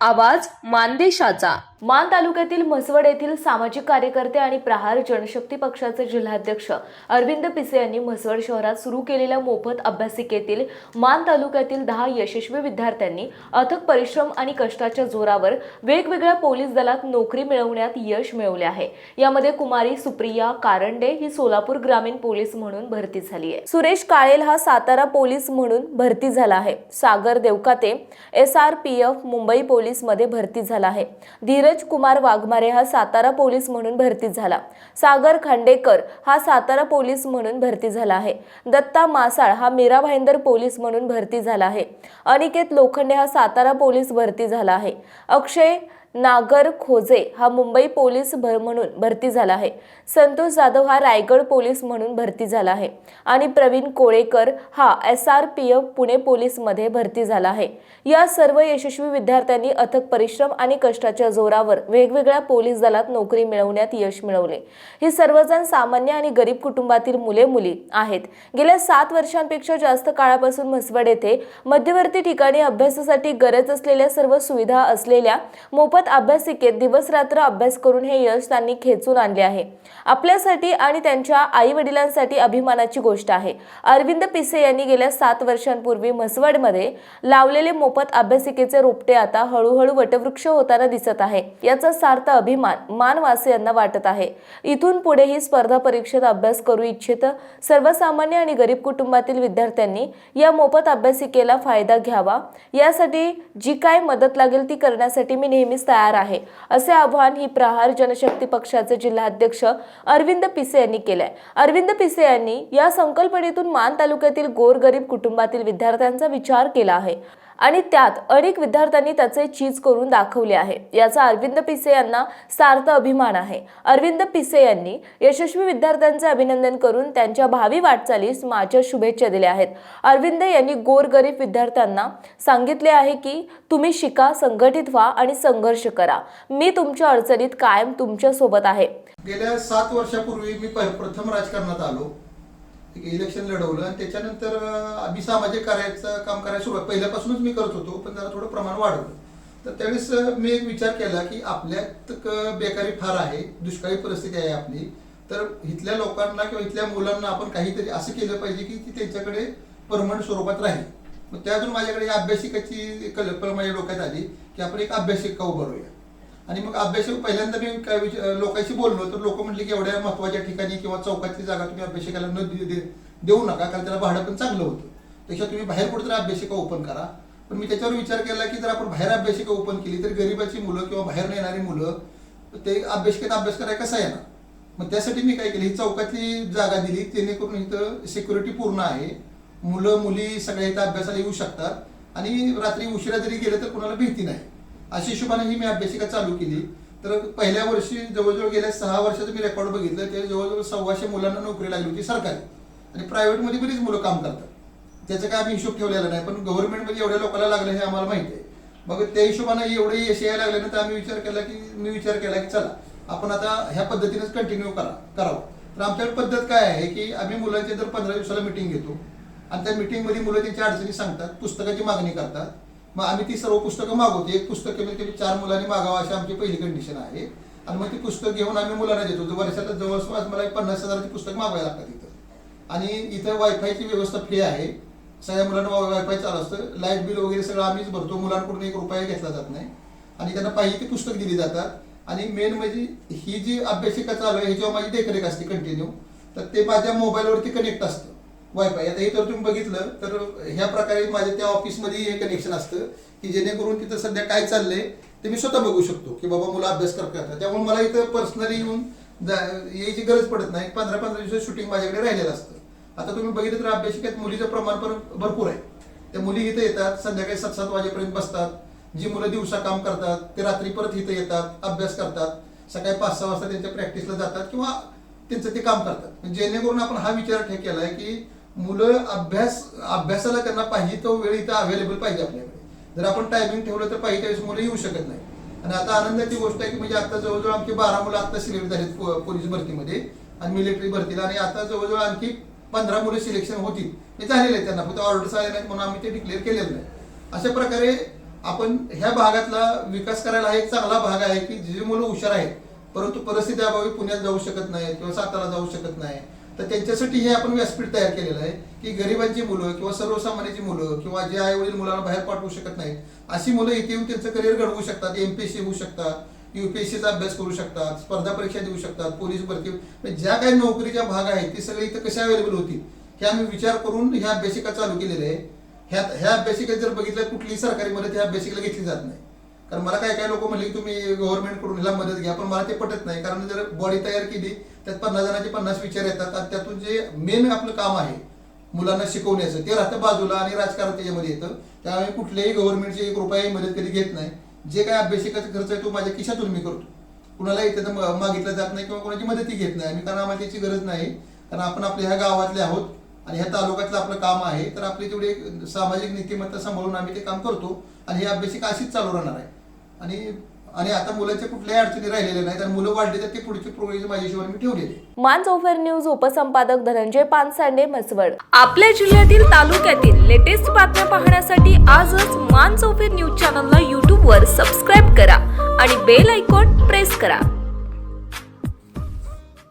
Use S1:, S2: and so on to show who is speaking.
S1: आवाज मानदेशाचा. मान तालुक्यातील म्हसवड येथील सामाजिक कार्यकर्ते आणि प्रहार जनशक्ती पक्षाचे जिल्हाध्यक्ष अरविंद पिसे यांनी म्हसवड शहरात सुरू केलेल्या मोफत अभ्यासिकेतील मान तालुक्यातील दहा यशस्वी विद्यार्थ्यांनी अथक परिश्रम आणि कष्टाच्या जोरावर वेगवेगळ्या पोलीस दलात नोकरी मिळवण्यात यश मिळवले आहे. यामध्ये कुमारी सुप्रिया कारंडे ही सोलापूर ग्रामीण पोलीस म्हणून भरती झाली आहे. सुरेश काळेल हा सातारा पोलीस म्हणून भरती झाला आहे. Sagar Devkate S R P F Mumbai police पोलीसमध्ये भरती झाला आहे. धीरज कुमार वाघमारे हा सातारा पोलीस म्हणून भरती झाला. सागर खांडेकर हा सातारा पोलीस म्हणून भरती झाला आहे. दत्ता मासाळ हा मीरा भाईंदर पोलीस म्हणून भरती झाला आहे. अनिकेत लोखंडे हा सातारा पोलीस भरती झाला आहे. अक्षय नागर खोजे हा मुंबई पोलीस भर म्हणून भरती झाला आहे. संतोष जाधव हा रायगड पोलीस म्हणून भरती झाला आहे. आणि प्रवीण कोळेकर हा S R P F Pune पोलीसमध्ये भरती झाला आहे. या सर्व यशस्वी विद्यार्थ्यांनी अथक परिश्रम आणि कष्टाच्या जोरावर वेगवेगळ्या पोलीस दलात नोकरी मिळवण्यात यश मिळवले. ही सर्वजण सामान्य आणि गरीब कुटुंबातील मुले मुली आहेत. गेल्या सात वर्षांपेक्षा जास्त काळापासून म्हसवड येथे मध्यवर्ती ठिकाणी अभ्यासासाठी गरज असलेल्या सर्व सुविधा असलेल्या मोफत अभ्यासिकेत दिवस रात्र अभ्यास करून हे यश त्यांनी खेचून आणले आहे. आपल्यासाठी आणि त्यांच्या आई वडिलांसाठी अभिमानाची गोष्ट आहे. अरविंद पिसे यांनी गेल्या सात वर्षांपूर्वी म्हसवडमध्ये लावलेले मोफत अभ्यासिकेचे रोपटे आता हळूहळू वटवृक्ष होताना दिसत आहे. याचा सार्थ अभिमान मानवासियांना वाटत आहे. इथून पुढे ही स्पर्धा परीक्षेत अभ्यास करू इच्छित सर्वसामान्य आणि गरीब कुटुंबातील विद्यार्थ्यांनी या मोफत अभ्यासिकेला फायदा घ्यावा. यासाठी जी काय मदत लागेल ती करण्यासाठी मी नेहमीच तयार आहे. असे आवाहन ही प्रहार जनशक्ती पक्षाचे जिल्हाध्यक्ष अरविंद पिसे यांनी केलंय. अरविंद पिसे यांनी या संकल्पनेतून मान तालुक्यातील गोरगरीब कुटुंबातील विद्यार्थ्यांचा विचार केला आहे. आणि त्यात अनेक विद्यार्थ्यांनी त्याचे चीज करून दाखवले आहे. याचा अरविंद पिसे यांना सार्थ अभिमान आहे. अरविंद पिसे यांनी यशस्वी विद्यार्थ्यांचे अभिनंदन करून त्यांच्या भावी वाटचालीस माझ्या शुभेच्छा दिल्या आहेत. अरविंद यांनी गोरगरीब विद्यार्थ्यांना सांगितले आहे की तुम्ही शिका संघटित व्हा आणि संघर्ष करा. मी तुमच्या अडचणीत कायम तुमच्यासोबत आहे.
S2: गेल्या सात वर्षापूर्वी मी प्रथम राजकारणात आलो. इलेक्शन लढवलं आणि त्याच्यानंतर आम्ही सामाजिक कार्याचं काम करायला सुरुवात पहिल्यापासूनच मी करत होतो पण जरा थोडं प्रमाण वाढवलं. तर त्यावेळेस मी एक विचार केला की आपल्यात क- बेकारी फार आहे दुष्काळी परिस्थिती आहे आपली. तर इथल्या लोकांना किंवा इथल्या मुलांना आपण काहीतरी असं केलं पाहिजे की ती त्यांच्याकडे परमनंट स्वरूपात राहील. मग त्यातून माझ्याकडे या अभ्यासिकाची कल्पना माझ्या डोक्यात आली की आपण एक अभ्यासिका उभारूया आणि मग अभ्यासक पहिल्यांदा मी काय लोकांशी बोललो तर लोक म्हटले की एवढ्या महत्त्वाच्या ठिकाणी किंवा चौकातली जागा तुम्ही अभ्यासिकाला न दे- दे- देऊ नका कारण त्याला भाडं पण चांगलं होतं. त्याच्या तुम्ही बाहेर कुठेतरी अभ्यासिका ओपन करा. पण मी त्याच्यावर विचार केला की जर आपण बाहेर अभ्यासिका ओपन केली तर गरीबाची मुलं किंवा बाहेर येणारी मुलं ते अभ्यासिकेत अभ्यास करायला आहे ना मग त्यासाठी मी काय केलं ही चौकातली जागा दिली जेणेकरून इथं सिक्युरिटी पूर्ण आहे. मुलं मुली सगळ्या इथं अभ्यासाला येऊ शकतात. आणि रात्री उशिरा जरी गेलं तर कुणाला भीती नाही. अशा हिशोबाने ही मी अभ्यासिका चालू केली. तर पहिल्या वर्षी जवळजवळ गेल्या सहा वर्षाचं मी रेकॉर्ड बघितलं. ते जवळजवळ सव्वाशे मुलांना नोकरी लागली होती सरकारी. आणि प्रायव्हेटमध्ये बरीच मुलं काम करतात. त्याचा काय आम्ही हिशोब ठेवलेला नाही. पण गव्हर्नमेंटमध्ये एवढ्या लोकांना लागलं हे आम्हाला माहिती आहे. मग त्या हिशोबाने एवढे यश यायला लागले ना तर आम्ही विचार केला की मी विचार केला की चला आपण आता ह्या पद्धतीनेच कंटिन्यू करा करावं. तर आमच्याकडे पद्धत काय आहे की आम्ही मुलांची दर पंधरा दिवसाला मिटिंग घेतो. आणि त्या मिटिंगमध्ये मुलं त्यांच्या अडचणी सांगतात पुस्तकाची मागणी करतात. मग आम्ही ती सर्व पुस्तकं मागवतो. एक पुस्तक म्हणजे कमीत कमी चार मुलांनी मागावं अशी आमची पहिली कंडिशन आहे. आणि मग ती पुस्तक घेऊन आम्ही मुलांना देतो. तर वर्षाला जवळपास मला एक पन्नास हजाराची पुस्तक मागवायला लागतात इथं. आणि इथं वायफायची व्यवस्था फ्री आहे. सगळ्या मुलांना वायफाय चालू असतं. लाइट बिल वगैरे सगळं आम्हीच भरतो. मुलांकडून एक रुपया घेतला जात नाही. आणि त्यांना पाहिजे ती पुस्तक दिली जातात. आणि मेन म्हणजे ही जी अभ्यासिका चालू आहे ह्याच्यावर माझी देखरेख असते कंटिन्यू तर ते माझ्या मोबाईलवरती कनेक्ट असतं. वायफाय आता हे तर तुम्ही बघितलं तर ह्या प्रकारे माझ्या त्या ऑफिसमध्ये हे कनेक्शन असतं की जेणेकरून तिथं सध्या काय चाललंय ते मी स्वतः बघू शकतो की बाबा मुलं अभ्यास करतात. त्यामुळे मला इथं पर्सनली येऊन यायची गरज पडत नाही. पंधरा पंधरा दिवसात शूटिंग माझ्याकडे राहिलेलं असतं. आता तुम्ही बघितलं तर अभ्यासिकात मुलीचं प्रमाण पण भरपूर आहे. त्या मुली इथं येतात संध्याकाळी सात सात वाजेपर्यंत बसतात. जी मुलं दिवसा काम करतात ते रात्री परत इथं येतात अभ्यास करतात. सकाळी पाच सहा वाजता त्यांच्या प्रॅक्टिसला जातात किंवा त्यांचं ते काम करतात. जेणेकरून आपण हा विचार ठेक केलाय की मुलं अभ्यास अभ्यासाला त्यांना पाहिजे तो वेळ इथं अवेलेबल पाहिजे आपल्याकडे. जर आपण टायमिंग ठेवलं तर पाहिजे त्यावेळेस मुलं येऊ शकत नाही. आणि आता आनंदाची गोष्ट आहे की म्हणजे आता जवळजवळ आमची बारा मुलं आता सिलेक्ट झालीत पो- पोलीस भरतीमध्ये आणि मिलिटरी भरतीला आणि आता जवळजवळ आणखी पंधरा मुलं सिलेक्शन होतील. हे झालेलं आहे त्यांना फक्त ऑर्डर्स आले नाहीत म्हणून आम्ही ते डिक्लेअर केलेलं नाही. अशा प्रकारे आपण ह्या भागातला विकास करायला हा एक चांगला भाग आहे की जी मुलं हुशार आहेत परंतु परिस्थिती अभावी पुण्यात जाऊ शकत नाही किंवा सातारा जाऊ शकत नाही. तर त्यांच्यासाठी हे आपण व्यासपीठ तयार केलेलं आहे की गरिबांची मुलं किंवा सर्वसामान्याची मुलं किंवा जे आई वडील मुलांना बाहेर पाठवू शकत नाहीत अशी मुलं इथे येऊन त्यांचं करिअर घडवू शकतात एमपीएससी होऊ शकतात युपीएससीचा अभ्यास करू शकतात स्पर्धा परीक्षा देऊ शकतात पोलीस भरती म्हणजे ज्या काही नोकरीच्या भाग आहेत ते सगळे इथं कशा अवेलेबल होती हे आम्ही विचार करून ह्या अभ्यासिका चालू केलेल्या आहे ह्या ह्या अभ्यासिकेत जर बघितलं कुठलीही सरकारी मदत ह्या अभ्यासिकेला घेतली जात नाही. कारण मला काय काय लोक म्हणले की तुम्ही गव्हर्नमेंटकडून ह्याला मदत घ्या पण मला ते पटत नाही. कारण जर बॉडी तयार केली त्यात पन्नास जणांचे पन्नास विचार येतात आणि त्यातून जे मेन आपलं काम आहे मुलांना शिकवण्याचं ते राहतं बाजूला आणि राजकारण त्याच्यामध्ये येतं. त्यामुळे कुठल्याही गव्हर्नमेंटची एक रुपयाही मदत कधी घेत नाही. जे काय अभ्यासिकाचा खर्च आहे तो माझ्या खिशातून मी करतो. कुणालाही त्याचं तर मागितलं जात नाही किंवा कोणाची मदती घेत नाही आणि कारण आम्हाला त्याची गरज नाही. कारण आपण आपल्या ह्या गावातले आहोत. आणि ह्या तालुक्यातलं आपलं काम आहे तर आपली तेवढी एक सामाजिक नीतिमत्ता सांभाळून आम्ही ते काम करतो. आणि ही अभ्यासिका अशीच चालू राहणार आहे. आणि आणि आता मुलांच्या कुठल्याही अडचणी राहिलेल्या नाहीत आणि मुलं वाढली तर ती पुढची प्रोग्रेस माझ्या हिशोबाने मी ठेवलेली
S1: मान चौफेर न्यूज उपसंपादक धनंजय पानसांडे म्हसवड. आपल्या जिल्ह्यातील तालुक्यातील लेटेस्ट बातम्या पाहण्यासाठी आजच मान चौफेर न्यूज चॅनलला यूट्यूबवर सबस्क्राईब करा आणि बेल आयकॉन प्रेस करा.